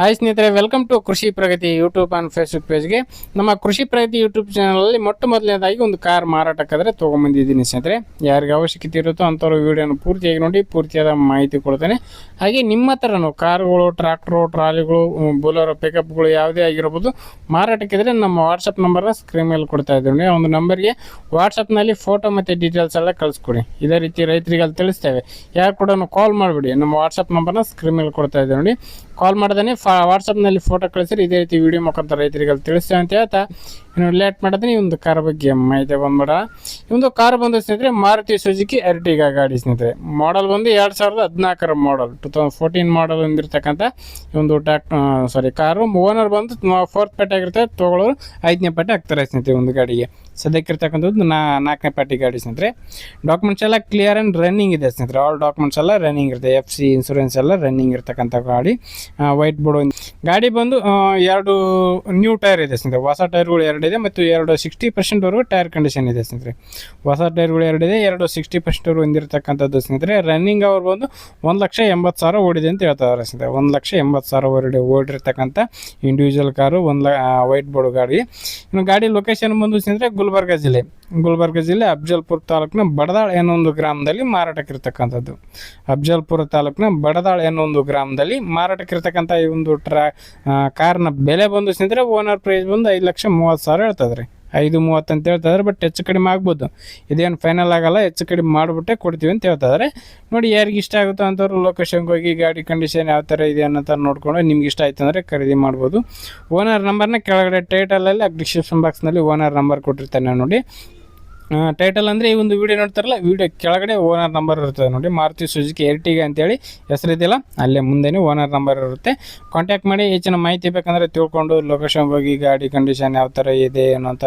Hi ಸ್ನೇಹಿತರೆ welcome to Krishi Pragati YouTube and Facebook ಪೇಜ್ಗೆ ನಮ್ಮ Krishi Pragati YouTube ಚಾನಲಲ್ಲಿ ಮೊಟ್ಟ ಮೊದಲನೇದಾಗಿ ಒಂದು ಕಾರ್ ಮಾರಾಟಕ್ಕಾದರೆ ತೊಗೊಂಬಂದಿದ್ದೀನಿ ಸ್ನೇಹಿತರೆ. ಯಾರಿಗೆ ಅವಶ್ಯಕತೆ ಇರುತ್ತೋ ಅಂಥವ್ರು ವೀಡಿಯೋನ ಪೂರ್ತಿಯಾಗಿ ನೋಡಿ, ಪೂರ್ತಿಯಾದ ಮಾಹಿತಿ ಕೊಡ್ತೇನೆ. ಹಾಗೆ ನಿಮ್ಮ ಹತ್ರನೂ ಕಾರುಗಳು ಟ್ರ್ಯಾಕ್ಟ್ರು ಟ್ರಾಲಿಗಳು, ಬುಲರು ಪಿಕಪ್ಗಳು ಯಾವುದೇ ಆಗಿರ್ಬೋದು ಮಾರಾಟಕ್ಕಿದ್ರೆ ನಮ್ಮ ವಾಟ್ಸಪ್ ನಂಬರ್ನ ಸ್ಕ್ರೀನ್ ಮೇಲೆ ಕೊಡ್ತಾ ಇದ್ದೀನಿ. ಒಂದು ನಂಬರ್ಗೆ ವಾಟ್ಸಪ್ನಲ್ಲಿ ಫೋಟೋ ಮತ್ತು ಡೀಟೇಲ್ಸ್ ಎಲ್ಲ ಕಳಿಸ್ಕೊಡಿ. ಇದೇ ರೀತಿ ರೈತರಿಗೆ ಅಲ್ಲಿ ತಿಳಿಸ್ತೇವೆ. ಯಾರು ಕೂಡ ಕಾಲ್ ಮಾಡಿಬಿಡಿ. ನಮ್ಮ ವಾಟ್ಸಪ್ ನಂಬರ್ನ ಸ್ಕ್ರೀನ್ ಮೇಲೆ ಕೊಡ್ತಾ ಇದ್ದೀನಿ ನೋಡಿ. ಕಾಲ್ ಮಾಡ್ದೇ ವಾಟ್ಸಪ್ನಲ್ಲಿ ಫೋಟೋ ಕಳಿಸಿರಿ, ಇದೇ ರೀತಿ ವಿಡಿಯೋ ಮುಖಾಂತರ ರೈತರಿಗೆ ತಿಳಿಸಿ ಅಂತ ಹೇಳ್ತಾ, ಇನ್ನು ಲೇಟ್ ಮಾಡಿದ್ರೆ ಈ ಒಂದು ಕಾರ್ ಬಗ್ಗೆ ಮಾಹಿತಿ ಬಂದ್ಬಿಡ ಈ ಒಂದು ಕಾರ್ ಬಂದು ಸ್ನೇಹಿತರೆ, ಮಾರುತಿ ಸುಜುಕಿ ಎರ್ಟಿಗಾ ಗಾಡಿ ಸ್ನೇಹಿತರೆ. ಮಾಡಲ್ ಬಂದು ಎರಡು ಸಾವಿರದ ಹದಿನಾಲ್ಕರ model two thousand fourteen model ಹೊಂದಿರತಕ್ಕಂಥ ಈ ಒಂದು ಟ್ಯಾಕ್ ಸಾರಿ ಕಾರು ಓನರ್ ಬಂದು ಫೋರ್ತ್ ಪೇಟೆ ಆಗಿರ್ತದೆ ತೊಗೊಳ್ಳೋರು ಐದನೇ ಪೇಟೆ ಆಗ್ತಾರೆ ಸ್ನೇಹಿತರೆ ಒಂದು ಗಾಡಿಗೆ. ಸದ್ಯಕ್ಕಿರ್ತಕ್ಕಂಥದ್ದು ನಾ, ನಾಲ್ಕನೇ ಪಾರ್ಟಿ ಗಾಡಿ ಸ್ನೇಹಿತರೆ. ಡಾಕ್ಯುಮೆಂಟ್ಸ್ ಎಲ್ಲ ಕ್ಲಿಯರ್ ಆ್ಯಂಡ್ ರನ್ನಿಂಗ್ ಇದೆ ಸ್ನೇಹಿತರೆ. ಆಲ್ ಡಾಕ್ಯುಮೆಂಟ್ಸ್ ಎಲ್ಲ ರನ್ನಿಂಗ್ ಇರುತ್ತೆ. ಎಫ್ ಸಿ ಇನ್ಸೂರೆನ್ಸ್ ಎಲ್ಲ ರನ್ನಿಂಗ್ ಇರ್ತಕ್ಕಂಥ ಗಾಡಿ. ವೈಟ್ ಬೋರ್ಡ್ ಗಾಡಿ ಬಂದು ಎರಡು ನ್ಯೂ ಟೈರ್ ಇದೆ ಸ್ನೇಹಿತರೆ ಹೊಸ ಟೈರ್ಗಳು ಎರಡಿದೆ ಮತ್ತು ಎರಡು ಸಿಕ್ಸ್ಟಿ ಪರ್ಸೆಂಟ್ವರೆಗೂ ಟೈರ್ ಕಂಡೀಷನ್ ಇದೆ ಸ್ನೇಹಿತರೆ ಹೊಸ ಟೈರ್ಗಳು ಎರಡಿದೆ ಎರಡು ಸಿಕ್ಸ್ಟಿ ಪರ್ಸೆಂಟ್ವರೆಗೂ ಹೊಂದಿರತಕ್ಕಂಥದ್ದು ಸ್ನೇಹಿತರೆ ರನ್ನಿಂಗ್ ಅವ್ರು ಬಂದು ಒಂದು ಲಕ್ಷ ಎಂಬತ್ತು ಸಾವಿರ ಓಡಿದೆ ಅಂತ ಹೇಳ್ತಾರೆ ಸ್ನೇಹಿತರೆ ಒಂದು ಲಕ್ಷ ಎಂಬತ್ತು ಸಾವಿರ ಓಡಿ ಓಡಿರ್ತಕ್ಕಂಥ ಇಂಡಿವಿಜುವಲ್ ಕಾರು ಒಂದು ಲ ವೈಟ್ ಬೋರ್ಡ್ ಗಾಡಿ. ಇನ್ನು ಗಾಡಿ ಲೊಕೇಶನ್ ಬಂದು ಸ್ನೇಹಿತರೆ ಗುಲ್ಬರ್ಗ ಜಿಲ್ಲೆ. ಗುಲ್ಬರ್ಗ ಜಿಲ್ಲೆ ಅಫ್ಜಲ್ಪುರ ತಾಲೂಕಿನ ಬಡದಾಳ್ ಅನ್ನೋ ಒಂದು ಗ್ರಾಮದಲ್ಲಿ ಮಾರಾಟಕ್ಕಿರ್ತಕ್ಕಂಥದ್ದು. ಅಫ್ಜಲ್ಪುರ ತಾಲೂಕಿನ ಬಡದಾಳ್ ಅನ್ನೋ ಒಂದು ಗ್ರಾಮದಲ್ಲಿ ಮಾರಾಟಕ್ಕಿರ್ತಕ್ಕಂಥ ಈ ಒಂದು ಟ್ರಾ ಕಾರ್ನ ಬೆಲೆ ಬಂದು ಸ್ನೇಹಿತರೆ ಓನರ್ ಪ್ರೈಸ್ ಬಂದು ಐದು ಲಕ್ಷ ಮೂವತ್ತು ಸಾವಿರ ಹೇಳ್ತದೆ ರೀ ಐದು ಮೂವತ್ತು ಅಂತ ಹೇಳ್ತಿದ್ದಾರೆ ಬಟ್ ಹೆಚ್ಚು ಕಡಿಮೆ ಆಗ್ಬೋದು. ಇದೇನು ಫೈನಲ್ ಆಗಲ್ಲ, ಹೆಚ್ಚು ಕಡಿಮೆ ಮಾಡಿಬಿಟ್ಟೆ ಕೊಡ್ತೀವಿ ಅಂತ ಹೇಳ್ತಿದ್ದಾರೆ ನೋಡಿ ಯಾರಿಗೆ ಇಷ್ಟ ಆಗುತ್ತೋ ಅಂಥವ್ರು ಲೊಕೇಶನ್ಗೆ ಹೋಗಿ ಗಾಡಿ ಕಂಡೀಷನ್ ಯಾವ ಥರ ಇದೆ ಅನ್ನೋ ನೋಡ್ಕೊಂಡು ನಿಮ್ಗೆ ಇಷ್ಟ ಆಯ್ತು ಅಂದರೆ ಖರೀದಿ ಮಾಡ್ಬೋದು. ಓನರ್ ನಂಬರ್ನ ಕೆಳಗಡೆ ಟೈಟಲಲ್ಲಿ ಡಿಸ್ಕ್ರಿಪ್ಷನ್ ಬಾಕ್ಸ್ನಲ್ಲಿ ಓನರ್ ನಂಬರ್ ಕೊಟ್ಟಿರ್ತಾನೆ ನೋಡಿ. ಟೈಟಲ್ ಅಂದರೆ ಈ ಒಂದು ವಿಡಿಯೋ ನೋಡ್ತಾರಲ್ಲ ವಿಡಿಯೋ ಕೆಳಗಡೆ ಓನರ್ ನಂಬರ್ ಇರ್ತದೆ ನೋಡಿ, ಮಾರುತಿ ಸುಜುಕಿ ಎರ್ಟಿಗೆ ಅಂತೇಳಿ ಹೆಸರಿದೆಯಲ್ಲ ಅಲ್ಲೇ ಮುಂದೆನೇ ಓನರ್ ನಂಬರ್ ಇರುತ್ತೆ. ಕಾಂಟ್ಯಾಕ್ಟ್ ಮಾಡಿ ಹೆಚ್ಚಿನ ಮಾಹಿತಿ ಬೇಕಂದರೆ ತಿಳ್ಕೊಂಡು ಲೊಕೇಶನ್ ಹೋಗಿ, ಗಾಡಿ ಕಂಡೀಷನ್ ಯಾವ ಥರ ಇದೆ ಏನೋ ಅಂತ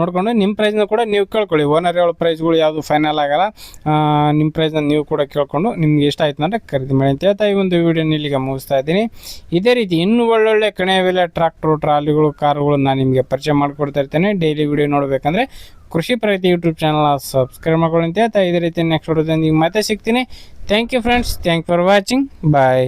ನೋಡಿಕೊಂಡು ನಿಮ್ಮ ಪ್ರೈಸ್ನ ಕೂಡ ನೀವು ಕೇಳ್ಕೊಳ್ಳಿ. ಓನರ್ ಹೇಳೋ ಪ್ರೈಸ್ಗಳು ಯಾವುದು ಫೈನಲ್ ಆಗಲ್ಲ ನಿಮ್ಮ ಪ್ರೈಸ್ನ ನೀವು ಕೂಡ ಕೇಳ್ಕೊಂಡು ನಿಮ್ಗೆ ಇಷ್ಟ ಆಯ್ತು ಅಂದರೆ ಖರೀದಿ ಮಾಡಿ ಅಂತ ಹೇಳ್ತಾ ಈ ಒಂದು ವಿಡಿಯೋನ ಇಲ್ಲಿಗೆ ಮುಗಿಸ್ತಾ ಇದ್ದೀನಿ. ಇದೇ ರೀತಿ ಇನ್ನೂ ಒಳ್ಳೊಳ್ಳೆ ಕಣೆ ಬೆಲೆ ಟ್ರಾಕ್ಟ್ರು ಟ್ರಾಲಿಗಳು ಕಾರುಗಳು ನಾನು ನಿಮಗೆ ಪರಿಚಯ ಮಾಡಿಕೊಡ್ತಾ ಇರ್ತೇನೆ. ಡೈಲಿ ವಿಡಿಯೋ ನೋಡಬೇಕಂದ್ರೆ ಕೃಷಿ ಪ್ರಗತಿ ಯೂಟ್ಯೂಬ್ ಚಾನಲ್ ಸಬ್ಸ್ಕ್ರೈಬ್ ಮಾಡ್ಕೊಳ್ಳಿ ಅಂತ ಹೇಳ್ತಾ ಇದೇ ರೀತಿ ನೆಕ್ಸ್ಟ್ ವಿಡಿಯೋದಲ್ಲಿ ಮತ್ತೆ ಸಿಗ್ತೀನಿ. Thank you friends thank for watching bye